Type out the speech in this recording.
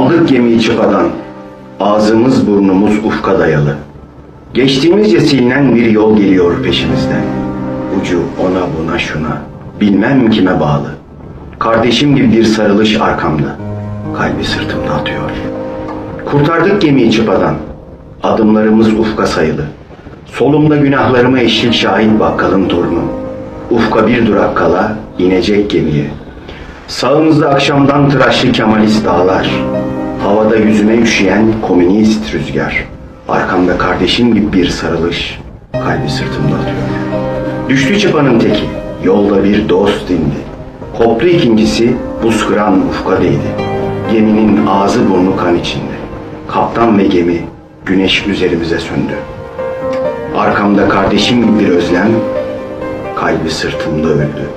Aldık gemiyi çıpadan. Ağzımız burnumuz ufka dayalı. Geçtiğimizce silinen bir yol geliyor peşimizden. Ucu ona buna şuna. Bilmem kime bağlı. Kardeşim gibi bir sarılış arkamda. Kalbi sırtımda atıyor. Kurtardık gemiyi çıpadan. Adımlarımız ufka sayılı. Solumda günahlarıma eşlik şahit bakkalın torunu. Ufka bir durak kala inecek gemiye. Sağımızda akşamdan tıraşlı Kemalist dağlar. Havada yüzüme üşüyen komünist rüzgar. Arkamda kardeşim gibi bir sarılış. Kalbi sırtımda atıyor. Düştü çıpanın teki. Yolda bir dost indi. Koptu ikincisi buz kıran ufka değdi. Geminin ağzı burnu kan içinde. Kaptan ve gemi güneş üzerimize söndü. Arkamda kardeşim gibi bir özlem, kalbi sırtımda öldü.